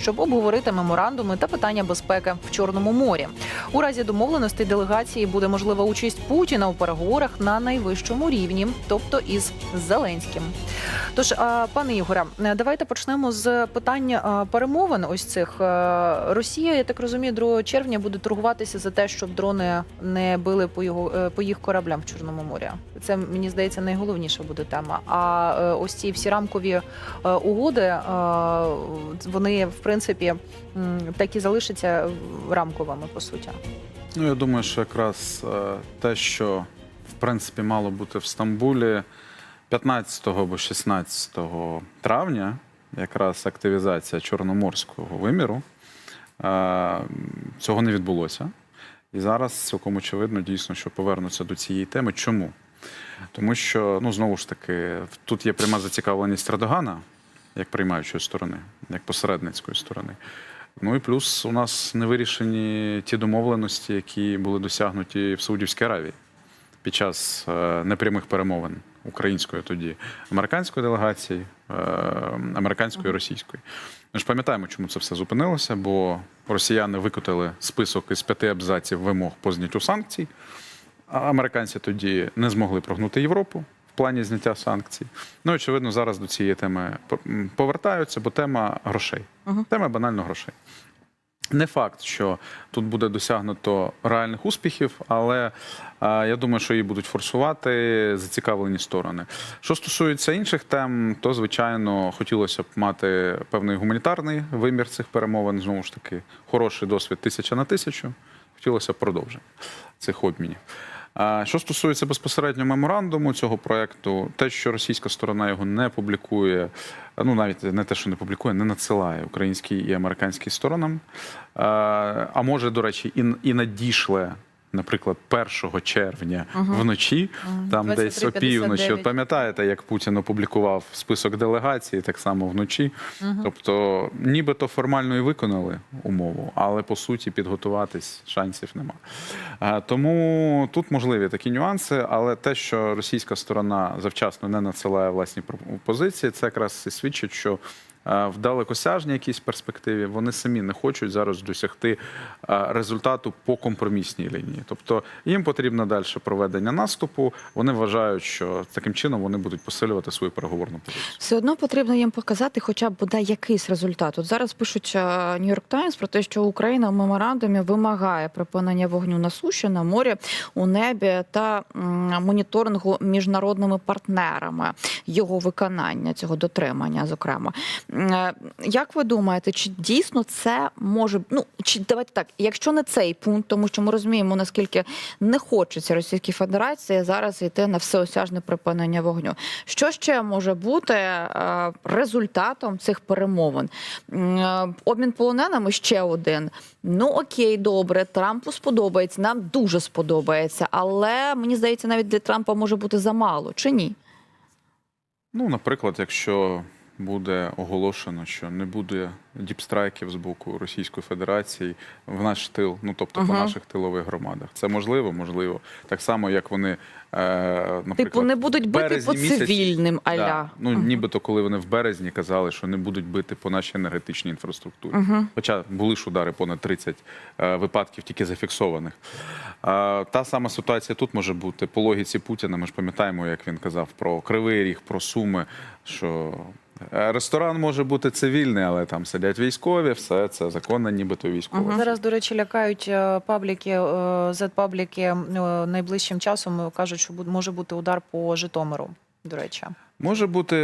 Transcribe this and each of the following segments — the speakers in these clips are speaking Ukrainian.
щоб обговорити меморандуми та питання безпеки в Чорному морі. У разі домовленостей делегації буде можлива участь Путіна у переговорах на найвищому рівні, тобто із Зеленським. Тож, пане Ігоре, давайте почнемо з питання перемовин. Ось цих Росія, я так розумію, 2 червня буде торгуватися за те, щоб дрони не били по його е, по їх кораблям в Чорному морі. Це мені здається найголовніша буде тема. А е, ось ці всі рамкові е, угоди, вони в принципі так і залишаться рамковими по суті. Ну, я думаю, що якраз е, те, що в принципі мало бути в Стамбулі 15 або 16 травня, якраз активізація чорноморського виміру, е, цього не відбулося. І зараз цілком очевидно дійсно, що повернуться до цієї теми. Чому? Тому що, ну знову ж таки, тут є пряма зацікавленість Радогана, як приймаючої сторони, як посередницької сторони. Ну і плюс у нас не вирішені ті домовленості, які були досягнуті в Саудівській Аравії під час е, непрямих перемовин української тоді американської делегації, е, американської і російської. Ми ж пам'ятаємо, чому це все зупинилося, бо росіяни викотили список із п'яти абзаців вимог по зняттю санкцій. А американці тоді не змогли прогнути Європу в плані зняття санкцій. Ну, очевидно, зараз до цієї теми повертаються, бо тема грошей. Мгм. Тема банально грошей. Не факт, що тут буде досягнуто реальних успіхів, але е, я думаю, що її будуть форсувати зацікавлені сторони. Що стосується інших тем, то звичайно хотілося б мати певний гуманітарний вимір цих перемовин. Знову ж таки, хороший досвід тисяча на тисячу. Хотілося б продовження цих обмінів. Що стосується безпосередньо меморандуму цього проекту, те, що російська сторона його не публікує, ну навіть не те, що не публікує, не надсилає українській і американській сторонам. А, може, до речі, і надійшле. Наприклад, 1 червня вночі, там десь опівночі. От пам'ятаєте, як Путін опублікував список делегацій, так само вночі. Тобто, нібито формально і виконали умову, але по суті підготуватись шансів нема. Тому тут можливі такі нюанси, але те, що російська сторона завчасно не надсилає власні пропозиції, це якраз і свідчить, що в далекосяжній якійсь перспективі вони самі не хочуть зараз досягти е, результату по компромісній лінії. Тобто їм потрібно далі проведення наступу. Вони вважають, що таким чином вони будуть посилювати свою переговорну позицію. Все одно потрібно їм показати хоча б бодай якийсь результат. От зараз пишуть Нью-Йорк Таймс про те, що Україна в меморандумі вимагає припинення вогню на суші, на морі, у небі та моніторингу міжнародними партнерами його виконання, цього дотримання, зокрема. Е, Як ви думаєте, чи дійсно це може ну чи давайте так, якщо не цей пункт, тому що ми розуміємо, наскільки не хочеться Російській Федерації зараз йти на всеосяжне припинення вогню. Що ще може бути е, результатом цих перемовин? Е, Обмін полоненими ще один. Ну окей, добре, Трампу сподобається. Нам дуже сподобається, але мені здається, навіть для Трампа може бути замало, чи ні? Ну, наприклад, якщо буде оголошено, що не буде діпстрайків з боку Російської Федерації в наш тил, ну тобто по наших тилових громадах, це можливо, можливо. Так само, як вони, е, наприклад, Типу, не будуть бити по цивільним аля. Да. Ну, Мгм. нібито коли вони в березні казали, що не будуть бити по нашій енергетичній інфраструктурі. Мгм. Хоча були ж удари понад 30 е, випадків тільки зафіксованих. Е, та сама ситуація тут може бути по логіці Путіна. Ми ж пам'ятаємо, як він казав про Кривий Ріг, про Суми, що ресторан може бути цивільний, але там сидять військові, все це законно, нібито військові. Зараз, до речі, лякають е, пабліки, е, Z-пабліки е, найближчим часом е, кажуть, що може бути удар по Житомиру. До речі, Може бути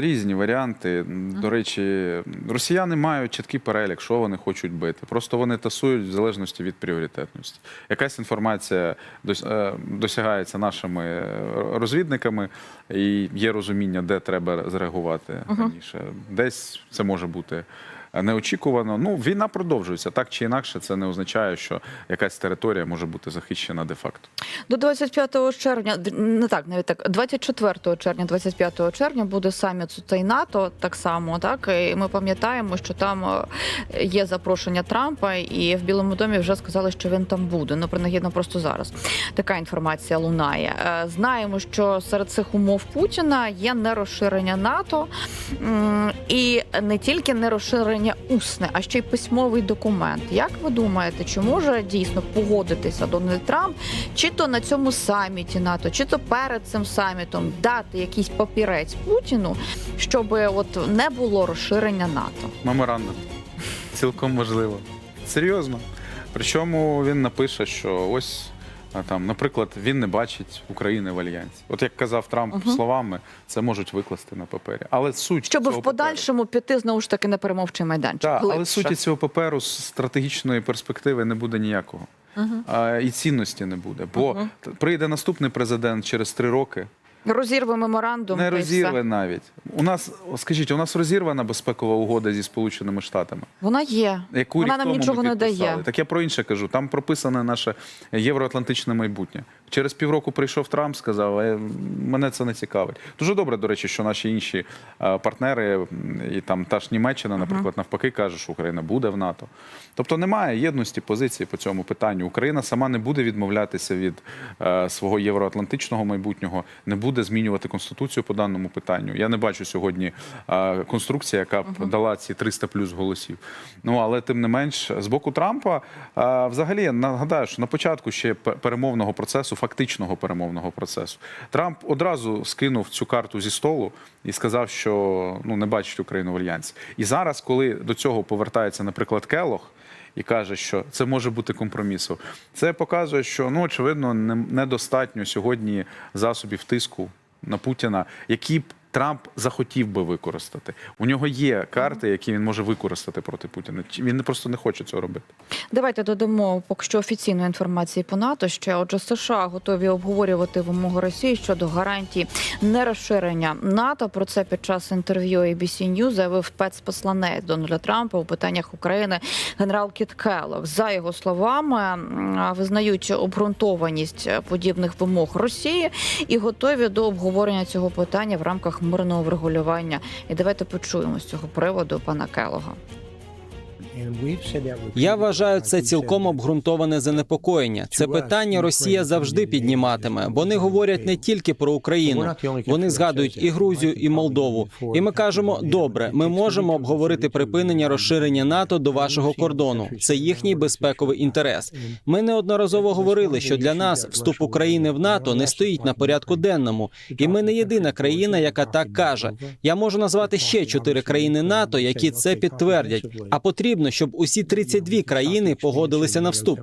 різні варіанти. До речі, росіяни мають чіткий перелік, що вони хочуть бити. Просто вони тасують в залежності від пріоритетності. Якась інформація е, досягається нашими е, розвідниками, і є розуміння, де треба зреагувати раніше. Десь це може бути. Неочікувано. Ну, війна продовжується так чи інакше. Це не означає, що якась територія може бути захищена де-факто. До 25 червня, не так, навіть так, 24 червня, 25 червня буде саміт цей НАТО, так само, так і ми пам'ятаємо, що там е, є запрошення Трампа, і в Білому домі вже сказали, що він там буде. Ну принагідно просто зараз. Така інформація лунає. Е, Знаємо, що серед цих умов Путіна є нерозширення НАТО і не тільки нерозширення питання усне, а ще й письмовий документ. Як ви думаєте, чи може дійсно погодитися Дональд Трамп, чи то на цьому саміті НАТО, чи то перед цим самітом дати якийсь папірець Путіну, щоб от не було розширення НАТО? Меморандум. Цілком можливо. Серйозно. Причому він напише, що ось а, там, наприклад, він не бачить України в альянсі. От як казав Трамп угу. словами, це можуть викласти на папері. Але суть Щоб цього в подальшому піти знову ж таки на перемовчий майданчик. Так, але суті цього паперу з стратегічної перспективи не буде ніякого. Мгм. А, і цінності не буде. Бо uh -huh. прийде наступний президент через три роки, розірве меморандум. не розірве навіть. У нас, скажіть, у нас розірвана безпекова угода зі Сполученими Штатами. Вона є. Яку Вона нам нічого не дає. Так я про інше кажу. Там прописане наше євроатлантичне майбутнє. Через півроку прийшов Трамп, сказав, «Е, мене це не цікавить. Дуже добре, до речі, що наші інші е, партнери, і там та ж Німеччина, наприклад, навпаки, каже, що Україна буде в НАТО. Тобто немає єдності позиції по цьому питанню. Україна сама не буде відмовлятися від е, свого євроатлантичного майбутнього, не буде змінювати конституцію по даному питанню. Я не бачу сьогодні е, конструкції, яка б дала ці 300 плюс голосів. Ну але тим не менш, з боку Трампа, е, взагалі я нагадаю, що на початку ще перемовного процесу, фактичного перемовного процесу, Трамп одразу скинув цю карту зі столу і сказав, що ну не бачить Україну в альянсі. І зараз, коли до цього повертається, наприклад, Келох. І каже, що це може бути компромісом. Це показує, що ну очевидно недостатньо сьогодні засобів тиску на Путіна, які б Трамп захотів би використати. У нього є карти, які він може використати проти Путіна. Він просто не хоче цього робити. Давайте додамо поки що офіційної інформації по НАТО. Ще отже, США готові обговорювати вимогу Росії щодо гарантій нерозширення НАТО. Про це під час інтерв'ю ABC News заявив спецпосланець Дональда Трампа у питаннях України генерал Кіт Келлог. За його словами, визнають обґрунтованість подібних вимог Росії і готові до обговорення цього питання в рамках мирного врегулювання. І давайте почуємо з цього приводу пана Келлога. Я вважаю це цілком обґрунтоване занепокоєння. Це питання Росія завжди підніматиме. Вони говорять не тільки про Україну. Вони згадують і Грузію, і Молдову. І ми кажемо: добре, ми можемо обговорити припинення розширення НАТО до вашого кордону. Це їхній безпековий інтерес. Ми неодноразово говорили, що для нас вступ України в НАТО не стоїть на порядку денному, і ми не єдина країна, яка так каже. Я можу назвати ще чотири країни НАТО, які це підтвердять. А потрібно, щоб усі 32 країни погодилися на вступ.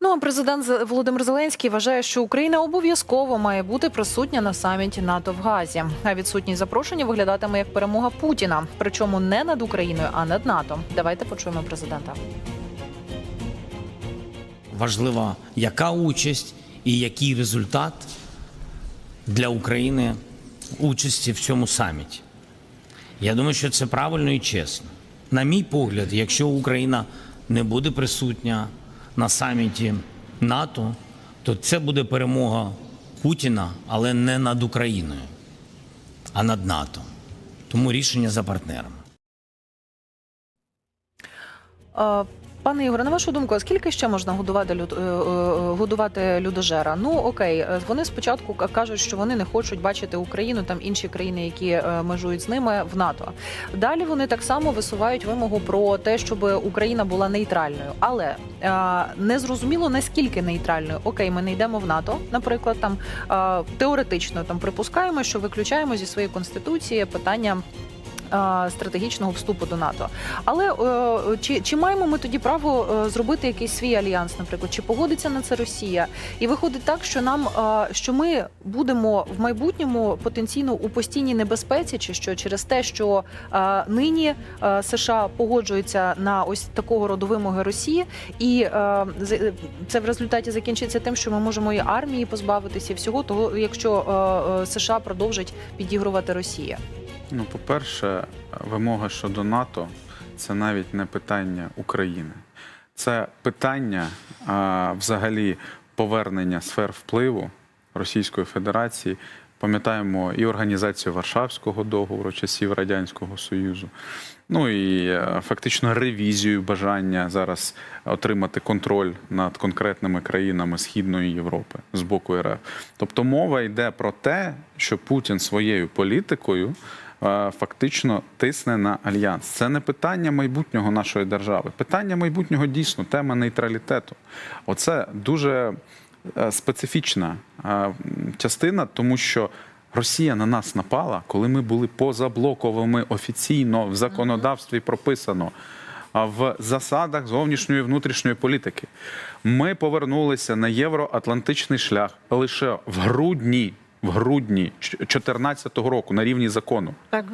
Ну а президент З- Володимир Зеленський вважає, що Україна обов'язково має бути присутня на саміті НАТО в Газі. А відсутність запрошення виглядатиме як перемога Путіна, причому не над Україною, а над НАТО. Давайте почуємо президента. важлива яка участь і який результат для України участі в цьому саміті. Я думаю, що це правильно і чесно. На мій погляд, якщо Україна не буде присутня на саміті НАТО, то це буде перемога Путіна, але не над Україною, а над НАТО. Тому рішення за партнерами. Е, Пане Ігоре, на вашу думку, а скільки ще можна годувати люд... е, е, годувати людожера? Ну окей, е, вони спочатку кажуть, що вони не хочуть бачити Україну там інші країни, які е, межують з ними в НАТО. Далі вони так само висувають вимогу про те, щоб Україна була нейтральною, але е, не зрозуміло наскільки нейтральною. Окей, ми не йдемо в НАТО, наприклад, там е, теоретично там припускаємо, що виключаємо зі своєї конституції питання. Е, Стратегічного вступу до НАТО, але е, чи, чи маємо ми тоді право е, зробити якийсь свій альянс, наприклад, чи погодиться на це Росія? І виходить так, що нам що ми будемо в майбутньому потенційно у постійній небезпеці, чи що через те, що нині США погоджуються на ось такого роду вимоги Росії, і це в результаті закінчиться тим, що ми можемо і армії позбавитися і всього того, якщо США продовжать підігрувати Росії. Ну, по-перше, вимога щодо НАТО це навіть не питання України. Це питання а, взагалі повернення сфер впливу Російської Федерації. Пам'ятаємо і організацію Варшавського договору часів Радянського Союзу. Ну і е, фактично ревізію бажання зараз отримати контроль над конкретними країнами Східної Європи з боку РФ. Тобто мова йде про те, що Путін своєю політикою фактично тисне на альянс. Це не питання майбутнього нашої держави. Питання майбутнього дійсно тема нейтралітету. Оце дуже е, специфічна е, частина, тому що. Росія на нас напала, коли ми були позаблоковими офіційно в законодавстві прописано в засадах зовнішньої і внутрішньої політики. Ми повернулися на євроатлантичний шлях лише в грудні, в грудні 2014 року на рівні закону. Так.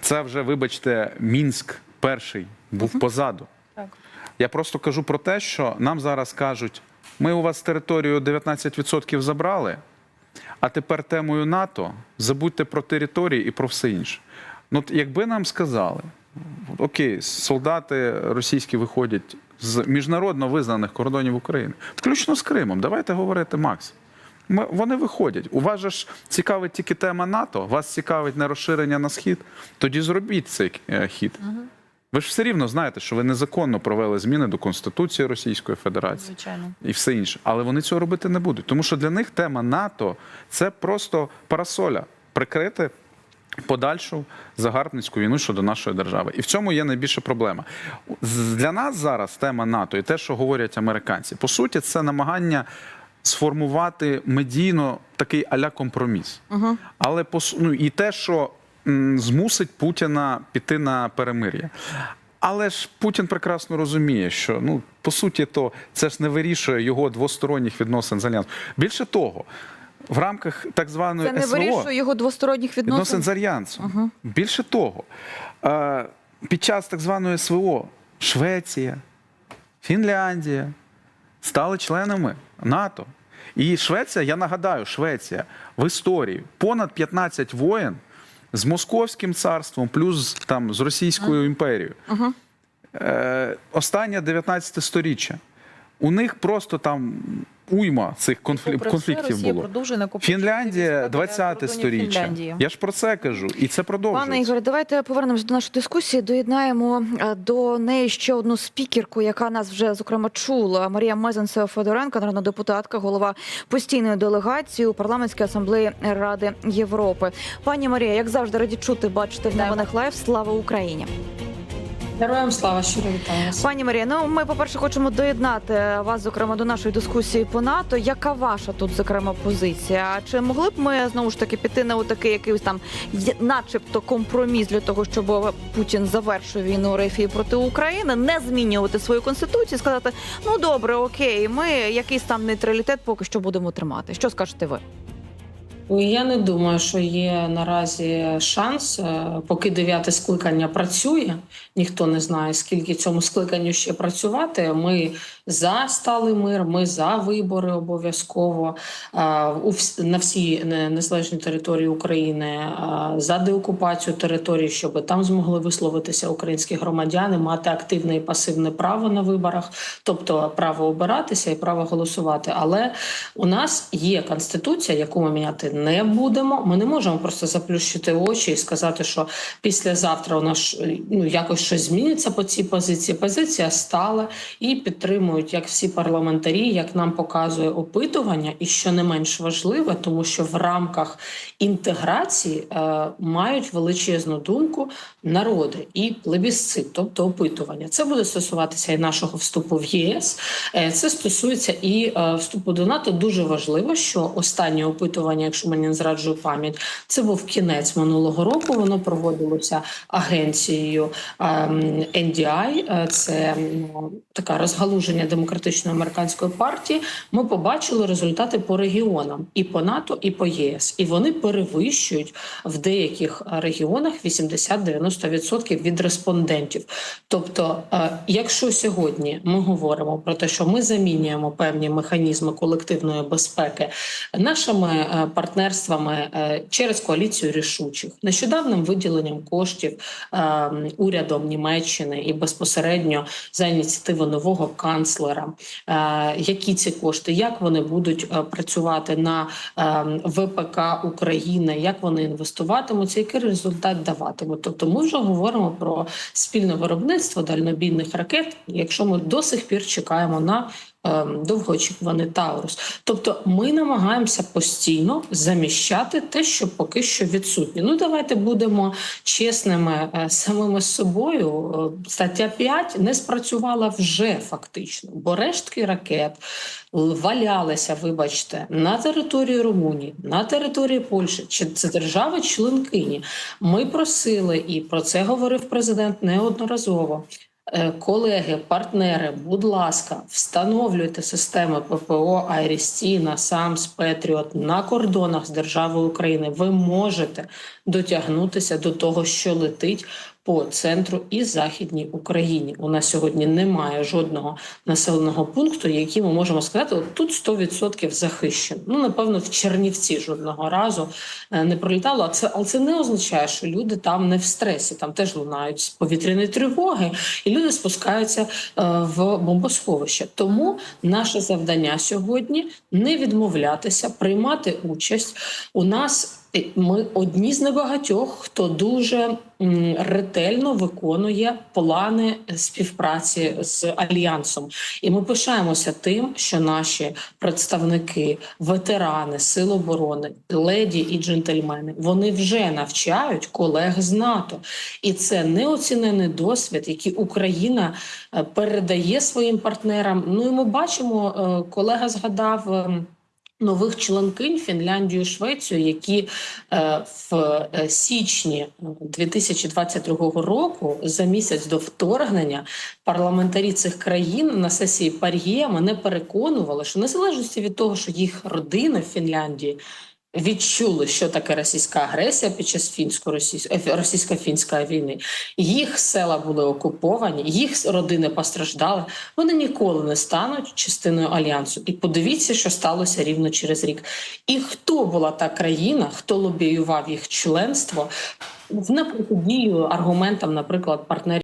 Це вже, вибачте, Мінськ перший був позаду. Так. Я просто кажу про те, що нам зараз кажуть: ми у вас територію 19% забрали, а тепер темою НАТО забудьте про території і про все інше. Ну, якби нам сказали, окей, солдати російські виходять з міжнародно визнаних кордонів України, включно з Кримом, давайте говорити, Макс. Ми, вони виходять. У вас же ж цікавить тільки тема НАТО, вас цікавить не розширення на схід. Тоді зробіть цей е, хід. Ви ж все рівно знаєте, що ви незаконно провели зміни до Конституції Російської Федерації Звичайно. і все інше. Але вони цього робити не будуть. Тому що для них тема НАТО це просто парасоля прикрити подальшу загарбницьку війну щодо нашої держави. І в цьому є найбільша проблема. Для нас зараз тема НАТО і те, що говорять американці, по суті, це намагання. Сформувати медійно такий аля компроміс, але ну, і те, що м, змусить Путіна піти на перемир'я. Але ж Путін прекрасно розуміє, що ну по суті, то це ж не вирішує його двосторонніх відносин з альянсом. Більше того, в рамках так званої Це не СВО вирішує його двосторонніх відносин відносин. з альянсом. Більше того, е, під час так званої СВО Швеція, Фінляндія стали членами НАТО. І Швеція, я нагадаю, Швеція в історії понад 15 воєн з Московським царством, плюс там з Російською імперією. Е, останнє 19 сторіччя. У них просто там уйма цих конфлі... Попри конфліктів Росія було. Фінляндія війська біля 20 кордонів сторіччя. Я ж про це кажу, і це продовжується. Пане Ігоре, давайте повернемось до нашої дискусії. Доєднаємо е, до неї ще одну спікерку, яка нас вже зокрема чула. Марія Мезенцева Федоренко, народна депутатка, голова постійної делегації у парламентській асамблеї Ради Європи. Пані Марія, як завжди, раді чути, бачити в новинах лайв. Слава Україні! Героям слава щиро вітаю. Пані Марія, ну ми, по-перше, хочемо доєднати вас, зокрема, до нашої дискусії по НАТО. Яка ваша тут, зокрема, позиція? Чи могли б ми знову ж таки піти на такий якийсь там, начебто, компроміс для того, щоб Путін завершив війну Рефії проти України, не змінювати свою конституцію, сказати: ну добре, окей, ми якийсь там нейтралітет поки що будемо тримати. Що скажете ви? Ой, Я не думаю, що є наразі шанс, е, поки дев'яте скликання працює. Ніхто не знає, скільки цьому скликанню ще працювати. Ми за сталий мир, ми за вибори обов'язково е, на всій незалежній території України, е, за деокупацію території, щоб там змогли висловитися українські громадяни, мати активне і пасивне право на виборах, тобто право обиратися і право голосувати. Але у нас є конституція, яку ми міняти не будемо. Ми не можемо просто заплющити очі і сказати, що післязавтра у нас ну якось щось зміниться по цій позиції. Позиція стала і підтримують як всі парламентарі, як нам показує опитування, і що не менш важливе, тому що в рамках інтеграції е, мають величезну думку народи і плебісцит, тобто опитування. Це буде стосуватися і нашого вступу в ЄС. Е, Це стосується і е, вступу до НАТО. Дуже важливо, що останнє опитування, якщо мені не зраджує пам'ять, це був кінець минулого року. Воно проводилося агенцією ем, NDI, е, це така розгалуження демократичної американської партії. Ми побачили результати по регіонам і по НАТО, і по ЄС, і вони перевищують в деяких регіонах 80-90% від респондентів. Тобто, е, якщо сьогодні ми говоримо про те, що ми замінюємо певні механізми колективної безпеки нашими е, партнерствами е, через коаліцію рішучих, нещодавним виділенням коштів е, урядом Німеччини і безпосередньо за ініціативи нового канцлера, е, які ці кошти, як вони будуть працювати на ВПК України, як вони інвестуватимуться, який результат даватимуть. Тобто, ми вже говоримо про спільне виробництво дальнобійних ракет, якщо ми до сих пір чекаємо на довгоочікуваний Таурус. Тобто, ми намагаємося постійно заміщати те, що поки що відсутнє. Ну давайте будемо чесними е, самими собою. Е, Стаття 5 не спрацювала вже фактично, бо рештки ракет валялися, вибачте, на території Румунії, на території Польщі. Чи це держави-членкині? Ми просили, і про це говорив президент неодноразово. Е, Колеги, партнери, будь ласка, встановлюйте системи ППО Айрісті, НАСАМС, Петріот на кордонах з державою України. Ви можете дотягнутися до того, що летить по центру і західній Україні. У нас сьогодні немає жодного населеного пункту, який ми можемо сказати, от тут 100% захищено. Ну напевно, в Чернівці жодного разу е, не пролітало. А це але це не означає, що люди там не в стресі. Там теж лунають повітряні тривоги, і люди спускаються е, в бомбосховище. Тому наше завдання сьогодні не відмовлятися, приймати участь. У нас ми одні з небагатьох, хто дуже ретельно виконує плани співпраці з альянсом, і ми пишаємося тим, що наші представники, ветерани сил оборони, леді і джентльмени, вони вже навчають колег з НАТО, і це неоцінений досвід, який Україна е, передає своїм партнерам. Ну і ми бачимо, е, колега згадав. Нових членкинь Фінляндію, Швецію, які е, в е, січні 2022 року, за місяць до вторгнення, парламентарі цих країн на сесії Пар'є мене переконували, що незалежності від того, що їх родина в Фінляндії відчули, що таке російська агресія під час фінсько-російсько- російсько-фінської війни. Їх села були окуповані, їх родини постраждали. Вони ніколи не стануть частиною альянсу. І подивіться, що сталося рівно через рік. І хто була та країна, хто лобіював їх членство в непротидію аргументам, наприклад, партнерів.